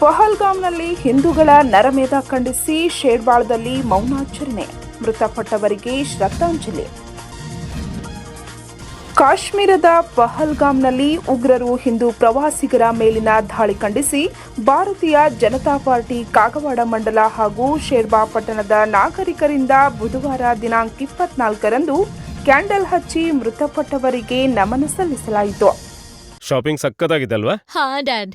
ಪಹಲ್ಗಾಮ್ನಲ್ಲಿ ಹಿಂದೂಗಳ ನರಮೇಧ ಖಂಡಿಸಿ ಶೇಡ್ಬಾಳದಲ್ಲಿ ಮೌನಾಚರಣೆ. ಮೃತಪಟ್ಟವರಿಗೆ ಶ್ರದ್ಧಾಂಜಲಿ. ಕಾಶ್ಮೀರದ ಪಹಲ್ಗಾಮ್ನಲ್ಲಿ ಉಗ್ರರು ಹಿಂದೂ ಪ್ರವಾಸಿಗರ ಮೇಲಿನ ದಾಳಿ ಖಂಡಿಸಿ ಭಾರತೀಯ ಜನತಾ ಪಾರ್ಟಿ ಕಾಗವಾಡ ಮಂಡಲ ಹಾಗೂ ಶೇರ್ಬಾ ಪಟ್ಟಣದ ನಾಗರಿಕರಿಂದ ಬುಧವಾರ ದಿನಾಂಕ ಇಪ್ಪತ್ನಾಲ್ಕರಂದು ಕ್ಯಾಂಡಲ್ ಹಚ್ಚಿ ಮೃತಪಟ್ಟವರಿಗೆ ನಮನ ಸಲ್ಲಿಸಲಾಯಿತು. ಶಾಪಿಂಗ್ ಸಕ್ಕತ್ತಾಗಿದೆ ಅಲ್ವಾ ಹಾ ಡ್ಯಾಡ್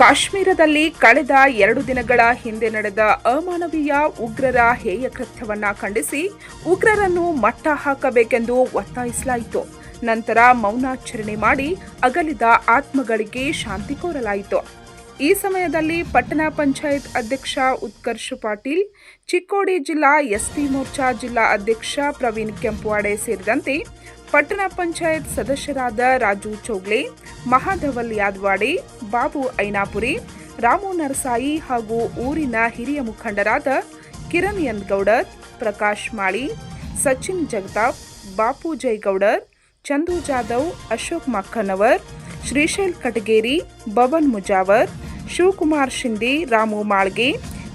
ಕಾಶ್ಮೀರದಲ್ಲಿ ಕಳೆದ ಎರಡು ದಿನಗಳ ಹಿಂದೆ ನಡೆದ ಅಮಾನವೀಯ ಉಗ್ರರ ಹೇಯ ಕೃತ್ಯವನ್ನ ಖಂಡಿಸಿ ಉಗ್ರರನ್ನು ಮಟ್ಟ ಹಾಕಬೇಕೆಂದು ಒತ್ತಾಯಿಸಲಾಯಿತು. ನಂತರ ಮೌನಾಚರಣೆ ಮಾಡಿ ಅಗಲಿದ ಆತ್ಮಗಳಿಗೆ ಶಾಂತಿ ಕೋರಲಾಯಿತು. ಈ ಸಮಯದಲ್ಲಿ ಪಟ್ಟಣ ಪಂಚಾಯತ್ ಅಧ್ಯಕ್ಷ ಉತ್ಕರ್ಷ್ ಪಾಟೀಲ್, ಚಿಕ್ಕೋಡಿ ಜಿಲ್ಲಾ ಎಸ್ಪಿ ಮೋರ್ಚಾ ಜಿಲ್ಲಾ ಅಧ್ಯಕ್ಷ ಪ್ರವೀಣ್ ಕೆಂಪುವಾಡೆ ಸೇರಿದಂತೆ ಪಟ್ಟಣ ಪಂಚಾಯತ್ ಸದಸ್ಯರಾದ ರಾಜು ಚೌಗ್ಲೆ, ಮಹಾಧವಲ್ ಯಾದವಾಡೆ, ಬಾಬು ಐನಾಪುರಿ, ರಾಮು ನರಸಾಯಿ ಹಾಗೂ ಊರಿನ ಹಿರಿಯ ಮುಖಂಡರಾದ ಕಿರಣ್ ಎನ್ ಗೌಡರ್, ಪ್ರಕಾಶ್ ಮಾಳಿ, ಸಚಿನ್ ಜಗತಾಪ್, ಬಾಪು ಜೈಗೌಡರ್, ಚಂದು ಜಾಧವ್, ಅಶೋಕ್ ಮಕ್ಕನವರ್, ಶ್ರೀಶೈಲ್ ಕಟಗೇರಿ ಬಬನ್ ಮುಜಾವರ್ ಶಿವಕುಮಾರ್ ಶಿಂದೆ ರಾಮು ಮಾಳ್ಗೆ,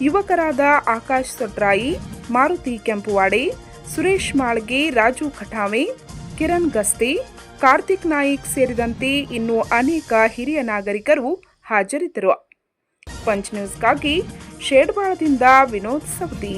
ಯುವಕರಾದ ಆಕಾಶ್ ಸೊಟ್ರಾಯಿ ಮಾರುತಿ ಕೆಂಪುವಾಡೆ, ಸುರೇಶ್ ಮಾಳ್ಗೆ, ರಾಜು ಖಟಾವೆ ಕಿರಣ್ ಗಸ್ತಿ, ಕಾರ್ತಿಕ್ ನಾಯಿಕ್ ಸೇರಿದಂತೆ ಇನ್ನು ಅನೇಕ ಹಿರಿಯ ನಾಗರಿಕರು ಹಾಜರಿದ್ದರು. ಪಂಚ್ ನ್ಯೂಸ್ಗಾಗಿ ಶೇಡ್ಬಾಳದಿಂದ ವಿನೋದ್ ಸವದಿ.